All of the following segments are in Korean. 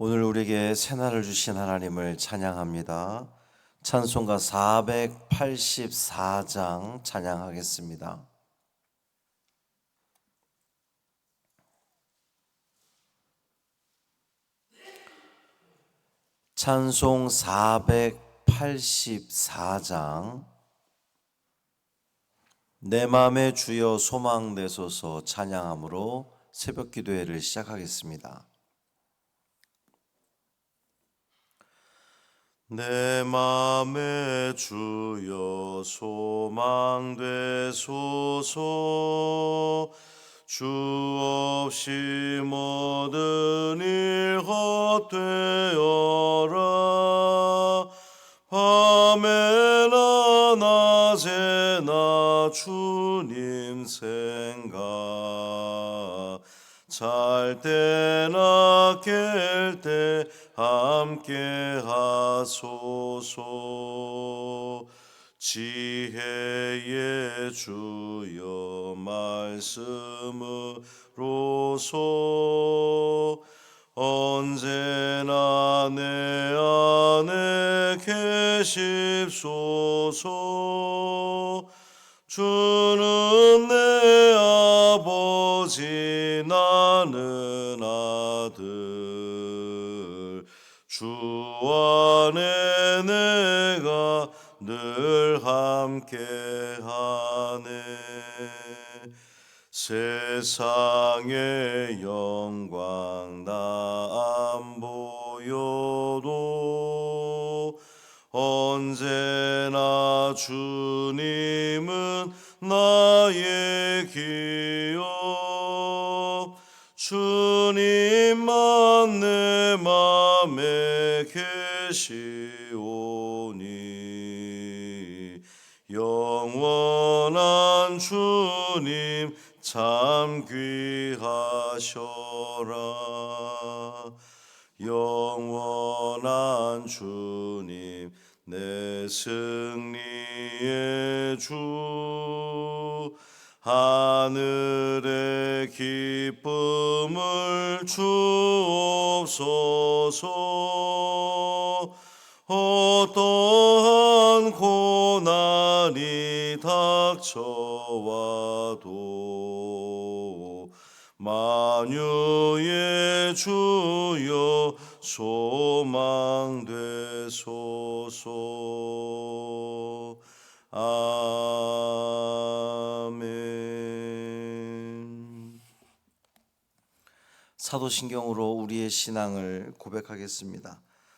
오늘 우리에게 새날을 주신 하나님을 찬양합니다. 찬송가 484장 찬양하겠습니다. 찬송 484장 내 맘에 주여 소망 내소서 찬양함으로 새벽 기도회를 시작하겠습니다. 내 맘에 주여 소망 되소서. 주 없이 모든 일 헛되어라. 밤에나 낮에나 주님 생각. 잘 때나 깰때 함께 하소서. 지혜의 주여 말씀으로서 언제나 내 안에 계십소서. 주는 내 아버지 나는 주 안에 내가 늘 함께하네. 세상의 영광 나 안 보여도 언제나 주님 계시오니 영원한 주님 참 귀하셔라. 영원한 주님 내 승리의 주 하늘의 기쁨을 주옵소서 어떠한 고난이 닥쳐와도 만유의 주여 소망 되소서 아멘 사도신경으로 우리의 신앙을 고백하겠습니다.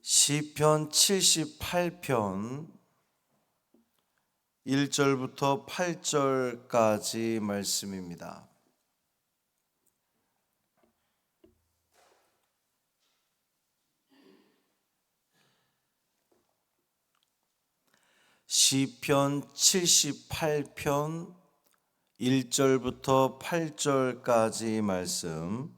시편 78편 1절부터 8절까지 말씀입니다. 시편 78편 1절부터 8절까지 말씀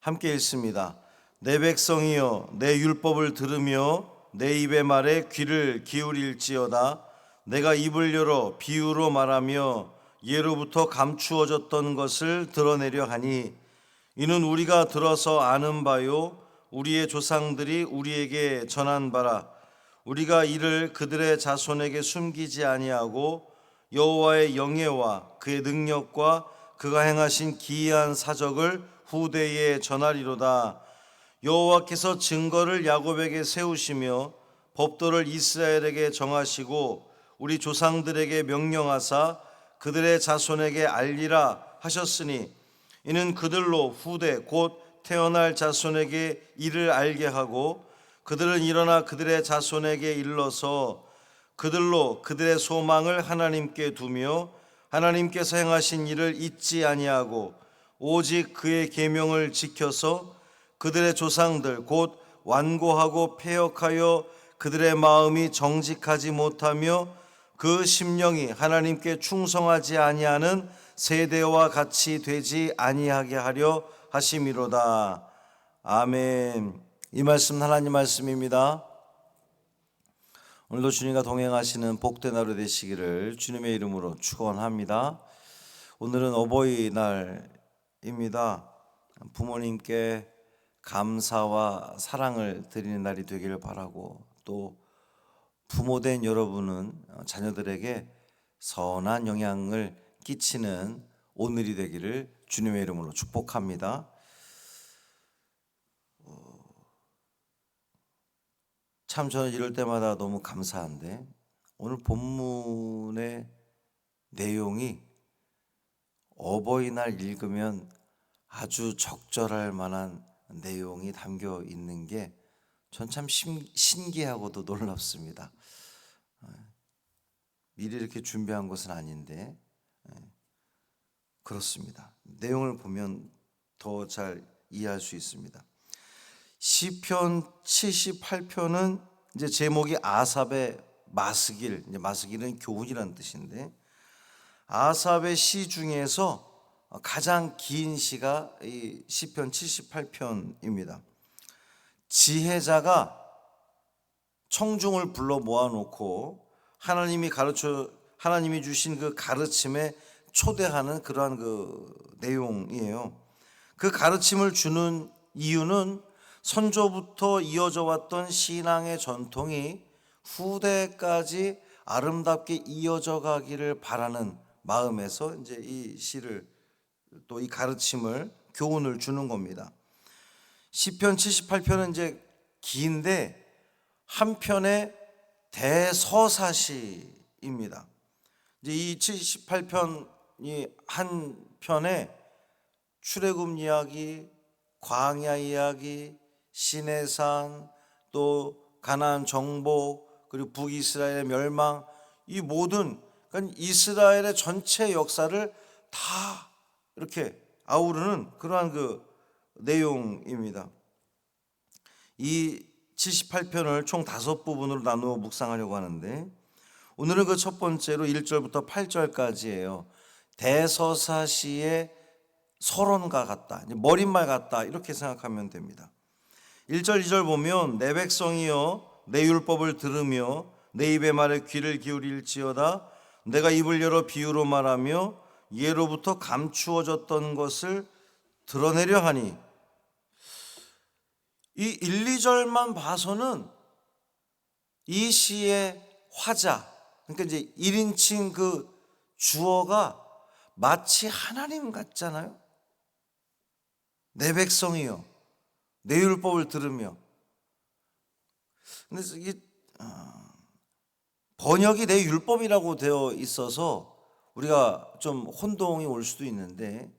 함께 읽습니다. 내 백성이여 내 율법을 들으며 내 입의 말에 귀를 기울일지어다. 내가 입을 열어 비유로 말하며 예로부터 감추어졌던 것을 드러내려 하니 이는 우리가 들어서 아는 바요. 우리의 조상들이 우리에게 전한 바라. 우리가 이를 그들의 자손에게 숨기지 아니하고 여호와의 영예와 그의 능력과 그가 행하신 기이한 사적을 후대에 전하리로다 여호와께서 증거를 야곱에게 세우시며 법도를 이스라엘에게 정하시고 우리 조상들에게 명령하사 그들의 자손에게 알리라 하셨으니 이는 그들로 후대 곧 태어날 자손에게 이를 알게 하고 그들은 일어나 그들의 자손에게 일러서 그들로 그들의 소망을 하나님께 두며 하나님께서 행하신 일을 잊지 아니하고 오직 그의 계명을 지켜서 그들의 조상들 곧 완고하고 폐역하여 그들의 마음이 정직하지 못하며 그 심령이 하나님께 충성하지 아니하는 세대와 같이 되지 아니하게 하려 하심이로다. 아멘. 이 말씀 하나님 말씀입니다. 오늘도 주님과 동행하시는 복된 하루 되시기를 주님의 이름으로 축원합니다. 오늘은 어버이날입니다. 부모님께 감사와 사랑을 드리는 날이 되기를 바라고 또 부모된 여러분은 자녀들에게 선한 영향을 끼치는 오늘이 되기를 주님의 이름으로 축복합니다. 참 저는 이럴 때마다 너무 감사한데 오늘 본문의 내용이 어버이날 읽으면 아주 적절할 만한 내용이 담겨 있는 게 전 참 신기하고도 놀랍습니다. 어, 미리 이렇게 준비한 것은 아닌데 예, 그렇습니다. 내용을 보면 더 잘 이해할 수 있습니다. 시편 78편은 이제 제목이 아삽의 마스길, 이제 마스길은 교훈이라는 뜻인데 아삽의 시 중에서 가장 긴 시가 이 시편 78편입니다. 지혜자가 청중을 불러 모아놓고 하나님이 가르쳐 하나님이 주신 그 가르침에 초대하는 그러한 그 내용이에요. 그 가르침을 주는 이유는 선조부터 이어져 왔던 신앙의 전통이 후대까지 아름답게 이어져 가기를 바라는 마음에서 이제 이 시를 또 이 가르침을 교훈을 주는 겁니다. 시편 78편은 이제 긴데 한 편의 대서사시입니다. 이제 이 78편이 한 편에 출애굽 이야기, 광야 이야기, 시내산, 또 가나안 정복, 그리고 북이스라엘의 멸망 이 모든 그러니까 이스라엘의 전체 역사를 다 이렇게 아우르는 그러한 그 내용입니다. 이 78편을 총 다섯 부분으로 나누어 묵상하려고 하는데 오늘은 그 첫 번째로 1절부터 8절까지예요. 대서사시의 서론과 같다. 머릿말 같다. 이렇게 생각하면 됩니다. 1절 2절 보면 내 백성이여 내 율법을 들으며 내 입의 말에 귀를 기울일지어다 내가 입을 열어 비유로 말하며 예로부터 감추어졌던 것을 드러내려 하니 이 1, 2절만 봐서는 이 시의 화자 그러니까 이제 1인칭 그 주어가 마치 하나님 같잖아요. 내 백성이요. 내 율법을 들으며. 근데 이게 어, 번역이 내 율법이라고 되어 있어서 우리가 좀 혼동이 올 수도 있는데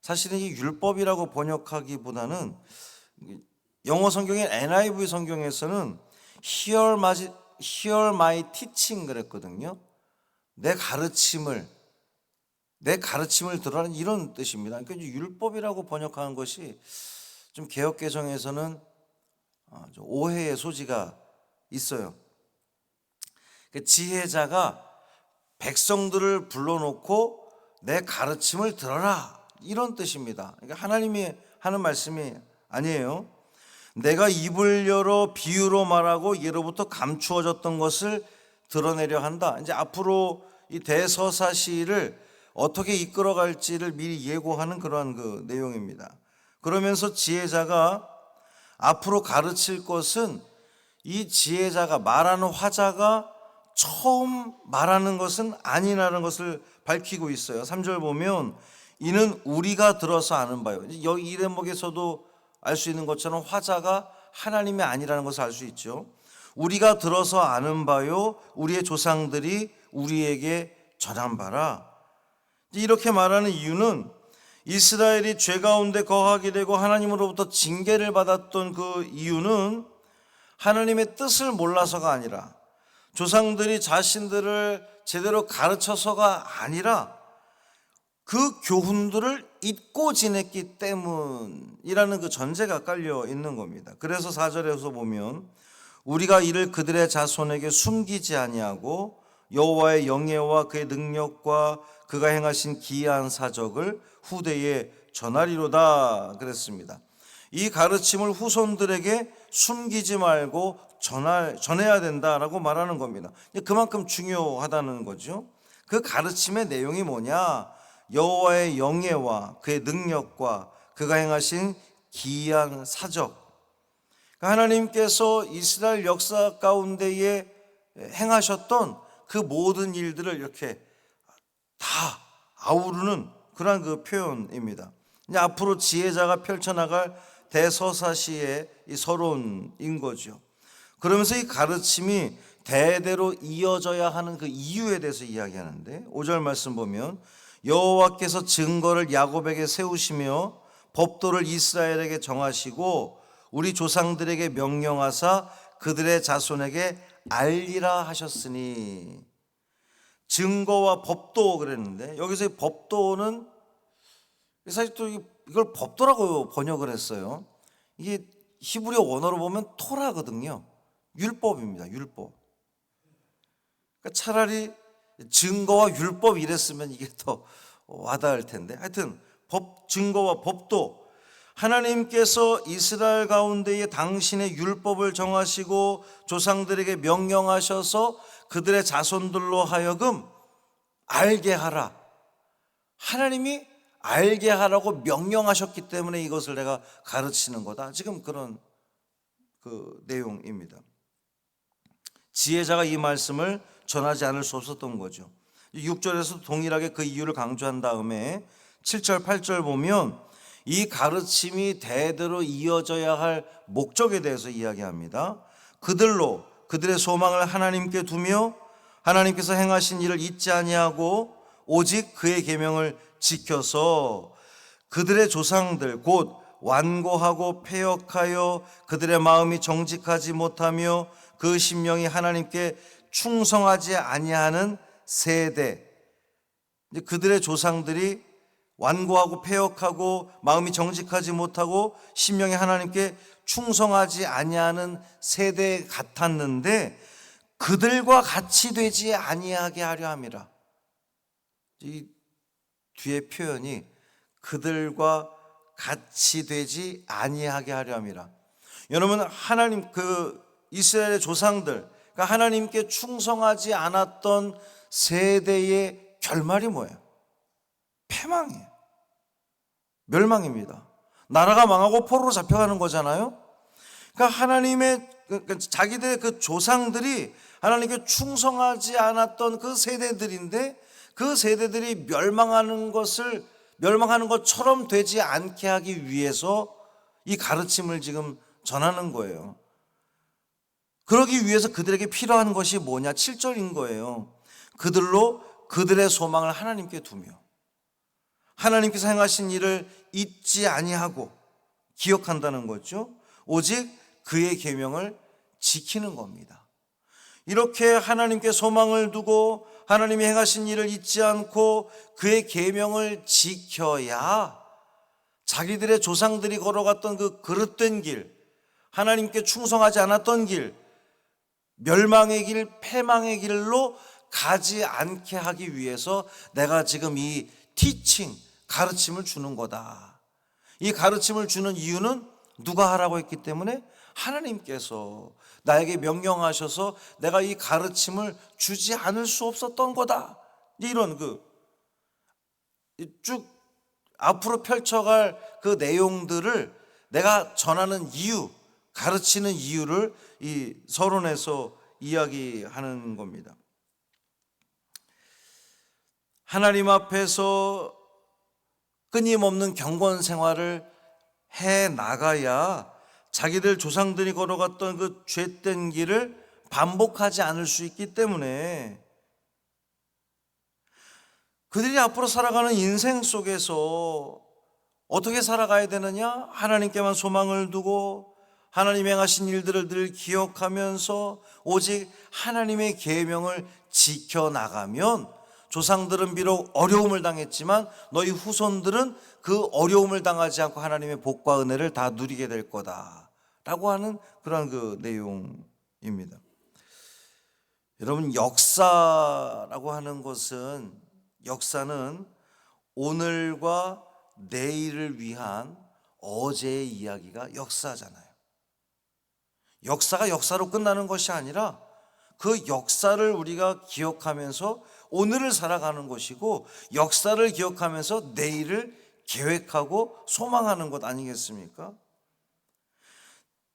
사실은 이 율법이라고 번역하기보다는 영어 성경인 NIV 성경에서는 hear my, hear my teaching 그랬거든요. 내 가르침을 내 가르침을 들어라는 이런 뜻입니다. 그러니까 율법이라고 번역하는 것이 좀 개혁 개정에서는 어, 오해의 소지가 있어요. 그 지혜자가 백성들을 불러놓고 내 가르침을 들어라 이런 뜻입니다. 그러니까 하나님이 하는 말씀이 아니에요. 내가 입을 열어 비유로 말하고 예로부터 감추어졌던 것을 드러내려 한다. 이제 앞으로 이 대서사시를 어떻게 이끌어갈지를 미리 예고하는 그러한 그 내용입니다. 그러면서 지혜자가 앞으로 가르칠 것은 이 지혜자가 말하는 화자가 처음 말하는 것은 아니라는 것을 밝히고 있어요. 3절 보면 이는 우리가 들어서 아는 바요. 여기 이 대목에서도 알 수 있는 것처럼 화자가 하나님이 아니라는 것을 알 수 있죠. 우리가 들어서 아는 바요, 우리의 조상들이 우리에게 전한 바라. 이렇게 말하는 이유는 이스라엘이 죄 가운데 거하게 되고 하나님으로부터 징계를 받았던 그 이유는 하나님의 뜻을 몰라서가 아니라 조상들이 자신들을 제대로 가르쳐서가 아니라 그 교훈들을 잊고 지냈기 때문이라는 그 전제가 깔려 있는 겁니다. 그래서 4절에서 보면 우리가 이를 그들의 자손에게 숨기지 아니하고 여호와의 영예와 그의 능력과 그가 행하신 기이한 사적을 후대에 전하리로다 그랬습니다. 이 가르침을 후손들에게 숨기지 말고 전할, 전해야 된다라고 말하는 겁니다. 그만큼 중요하다는 거죠. 그 가르침의 내용이 뭐냐? 여호와의 영예와 그의 능력과 그가 행하신 기이한 사적. 그러니까 하나님께서 이스라엘 역사 가운데에 행하셨던 그 모든 일들을 이렇게 다 아우르는 그러한 그 표현입니다. 이제 앞으로 지혜자가 펼쳐나갈 대서사시의 이 서론인 거죠. 그러면서 이 가르침이 대대로 이어져야 하는 그 이유에 대해서 이야기하는데 5절 말씀 보면 여호와께서 증거를 야곱에게 세우시며 법도를 이스라엘에게 정하시고 우리 조상들에게 명령하사 그들의 자손에게 알리라 하셨으니 증거와 법도 그랬는데 여기서 이 법도는 사실 또 이걸 법도라고 번역을 했어요. 이게 히브리어 원어로 보면 토라거든요. 율법입니다. 율법. 그러니까 차라리 증거와 율법 이랬으면 이게 더 와닿을 텐데. 하여튼 법 증거와 법도 하나님께서 이스라엘 가운데에 당신의 율법을 정하시고 조상들에게 명령하셔서 그들의 자손들로 하여금 알게 하라. 하나님이 알게 하라고 명령하셨기 때문에 이것을 내가 가르치는 거다. 지금 그런 그 내용입니다. 지혜자가 이 말씀을 전하지 않을 수 없었던 거죠. 6절에서 동일하게 그 이유를 강조한 다음에 7절, 8절 보면 이 가르침이 대대로 이어져야 할 목적에 대해서 이야기합니다. 그들로 그들의 소망을 하나님께 두며 하나님께서 행하신 일을 잊지 아니하고 오직 그의 계명을 지켜서 그들의 조상들 곧 완고하고 폐역하여 그들의 마음이 정직하지 못하며 그 심령이 하나님께 충성하지 아니하는 세대 그들의 조상들이 완고하고 폐역하고 마음이 정직하지 못하고 심령이 하나님께 충성하지 아니하는 세대 같았는데 그들과 같이 되지 아니하게 하려 함이라. 이 뒤에 표현이 그들과 같이 되지 아니하게 하려 함이라. 여러분 하나님 그 이스라엘의 조상들 그러니까 하나님께 충성하지 않았던 세대의 결말이 뭐예요? 패망이에요. 멸망입니다. 나라가 망하고 포로로 잡혀가는 거잖아요. 그러니까 하나님의 그러니까 자기들의 그 조상들이 하나님께 충성하지 않았던 그 세대들인데 그 세대들이 멸망하는 것을 멸망하는 것처럼 되지 않게 하기 위해서 이 가르침을 지금 전하는 거예요. 그러기 위해서 그들에게 필요한 것이 뭐냐? 7절인 거예요. 그들로 그들의 소망을 하나님께 두며 하나님께서 행하신 일을 잊지 아니하고 기억한다는 거죠. 오직 그의 계명을 지키는 겁니다. 이렇게 하나님께 소망을 두고 하나님이 행하신 일을 잊지 않고 그의 계명을 지켜야 자기들의 조상들이 걸어갔던 그 그릇된 길, 하나님께 충성하지 않았던 길, 멸망의 길, 패망의 길로 가지 않게 하기 위해서 내가 지금 이 티칭, 가르침을 주는 거다. 이 가르침을 주는 이유는 누가 하라고 했기 때문에 하나님께서 나에게 명령하셔서 내가 이 가르침을 주지 않을 수 없었던 거다. 이런 그 쭉 앞으로 펼쳐갈 그 내용들을 내가 전하는 이유, 가르치는 이유를 이 서론에서 이야기하는 겁니다. 하나님 앞에서 끊임없는 경건 생활을 해 나가야 자기들 조상들이 걸어갔던 그 죄된 길을 반복하지 않을 수 있기 때문에 그들이 앞으로 살아가는 인생 속에서 어떻게 살아가야 되느냐? 하나님께만 소망을 두고 하나님 행하신 일들을 늘 기억하면서 오직 하나님의 계명을 지켜 나가면 조상들은 비록 어려움을 당했지만 너희 후손들은 그 어려움을 당하지 않고 하나님의 복과 은혜를 다 누리게 될 거다 라고 하는 그런 그 내용입니다. 여러분 역사라고 하는 것은 역사는 오늘과 내일을 위한 어제의 이야기가 역사잖아요. 역사가 역사로 끝나는 것이 아니라 그 역사를 우리가 기억하면서 오늘을 살아가는 것이고 역사를 기억하면서 내일을 계획하고 소망하는 것 아니겠습니까?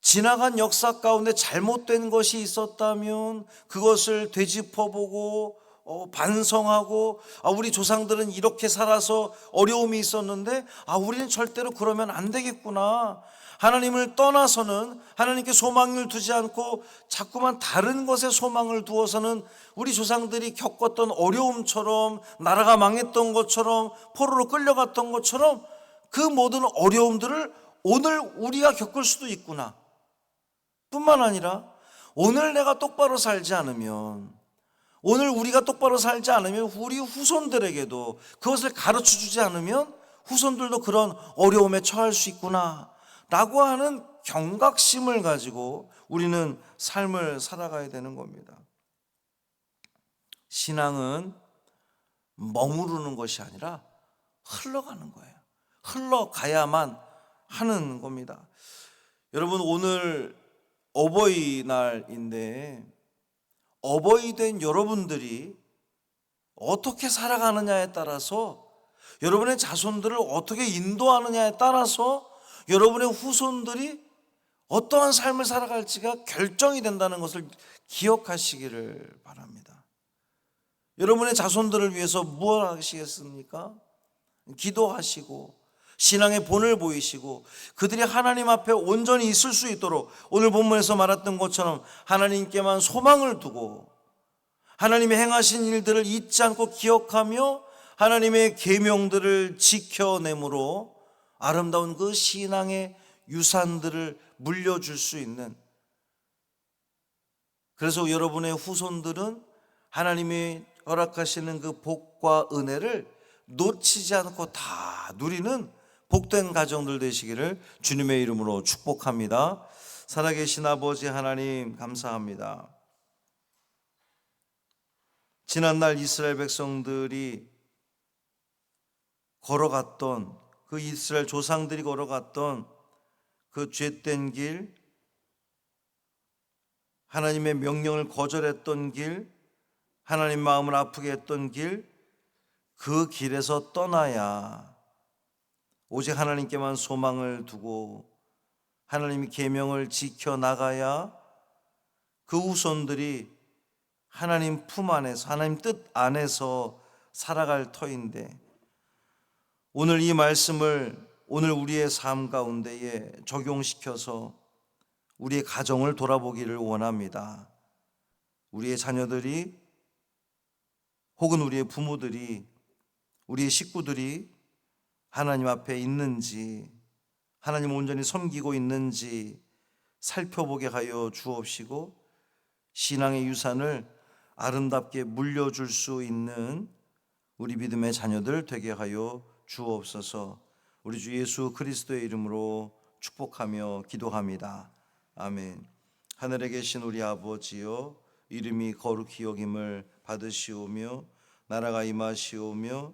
지나간 역사 가운데 잘못된 것이 있었다면 그것을 되짚어보고 어, 반성하고 아, 우리 조상들은 이렇게 살아서 어려움이 있었는데 아, 우리는 절대로 그러면 안 되겠구나. 하나님을 떠나서는 하나님께 소망을 두지 않고 자꾸만 다른 것에 소망을 두어서는 우리 조상들이 겪었던 어려움처럼 나라가 망했던 것처럼 포로로 끌려갔던 것처럼 그 모든 어려움들을 오늘 우리가 겪을 수도 있구나. 뿐만 아니라 오늘 내가 똑바로 살지 않으면 오늘 우리가 똑바로 살지 않으면 우리 후손들에게도 그것을 가르쳐 주지 않으면 후손들도 그런 어려움에 처할 수 있구나 라고 하는 경각심을 가지고 우리는 삶을 살아가야 되는 겁니다. 신앙은 머무르는 것이 아니라 흘러가는 거예요. 흘러가야만 하는 겁니다. 여러분 오늘 어버이날인데 어버이 된 여러분들이 어떻게 살아가느냐에 따라서 여러분의 자손들을 어떻게 인도하느냐에 따라서 여러분의 후손들이 어떠한 삶을 살아갈지가 결정이 된다는 것을 기억하시기를 바랍니다. 여러분의 자손들을 위해서 무엇 하시겠습니까? 기도하시고 신앙의 본을 보이시고 그들이 하나님 앞에 온전히 있을 수 있도록 오늘 본문에서 말했던 것처럼 하나님께만 소망을 두고 하나님의 행하신 일들을 잊지 않고 기억하며 하나님의 계명들을 지켜내므로 아름다운 그 신앙의 유산들을 물려줄 수 있는 그래서 여러분의 후손들은 하나님이 허락하시는 그 복과 은혜를 놓치지 않고 다 누리는 복된 가정들 되시기를 주님의 이름으로 축복합니다. 살아계신 아버지 하나님 감사합니다. 지난날 이스라엘 백성들이 걸어갔던 그 이스라엘 조상들이 걸어갔던 그 죄된 길, 하나님의 명령을 거절했던 길, 하나님 마음을 아프게 했던 길, 그 길에서 떠나야 오직 하나님께만 소망을 두고 하나님의 계명을 지켜 나가야 그 후손들이 하나님 품 안에서 하나님 뜻 안에서 살아갈 터인데 오늘 이 말씀을 오늘 우리의 삶 가운데에 적용시켜서 우리의 가정을 돌아보기를 원합니다. 우리의 자녀들이 혹은 우리의 부모들이 우리의 식구들이 하나님 앞에 있는지 하나님 온전히 섬기고 있는지 살펴보게 하여 주옵시고 신앙의 유산을 아름답게 물려줄 수 있는 우리 믿음의 자녀들 되게 하여 주옵소서. 우리 주 예수 그리스도의 이름으로 축복하며 기도합니다. 아멘. 하늘에 계신 우리 아버지여 이름이 거룩히 여김을 받으시오며 나라가 임하시오며